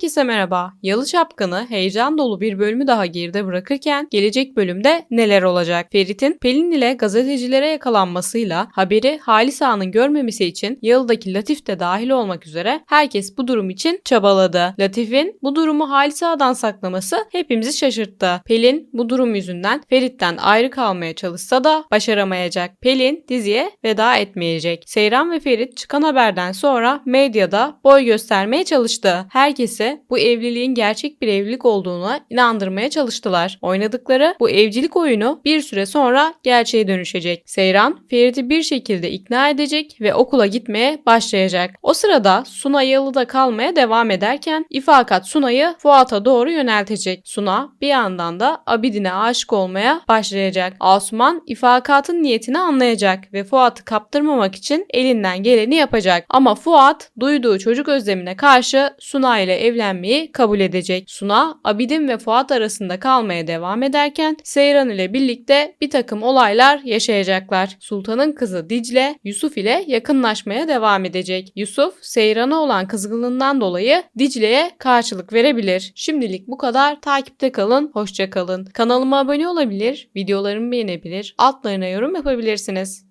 Herkese merhaba. Yalı Çapkını heyecan dolu bir bölümü daha geride bırakırken gelecek bölümde neler olacak? Ferit'in Pelin ile gazetecilere yakalanmasıyla haberi Halis Ağa'nın görmemesi için Yalı'daki Latif de dahil olmak üzere herkes bu durum için çabaladı. Latif'in bu durumu Halis Ağa'dan saklaması hepimizi şaşırttı. Pelin bu durum yüzünden Ferit'ten ayrı kalmaya çalışsa da başaramayacak. Pelin diziye veda etmeyecek. Seyran ve Ferit çıkan haberden sonra medyada boy göstermeye çalıştı. Bu evliliğin gerçek bir evlilik olduğuna inandırmaya çalıştılar. Oynadıkları bu evcilik oyunu bir süre sonra gerçeğe dönüşecek. Seyran Ferit'i bir şekilde ikna edecek ve okula gitmeye başlayacak. O sırada Suna Yalı'da kalmaya devam ederken İfakat Suna'yı Fuat'a doğru yöneltecek. Suna bir yandan da Abidin'e aşık olmaya başlayacak. Asuman İfakat'ın niyetini anlayacak ve Fuat'ı kaptırmamak için elinden geleni yapacak. Ama Fuat duyduğu çocuk özlemine karşı Suna ile evlenmeyi kabul edecek. Suna, Abidin ve Fuat arasında kalmaya devam ederken Seyran ile birlikte bir takım olaylar yaşayacaklar. Sultanın kızı Dicle, Yusuf ile yakınlaşmaya devam edecek. Yusuf, Seyran'a olan kızgınlığından dolayı Dicle'ye karşılık verebilir. Şimdilik bu kadar. Takipte kalın, hoşça kalın. Kanalıma abone olabilir, videolarımı beğenebilir, altlarına yorum yapabilirsiniz.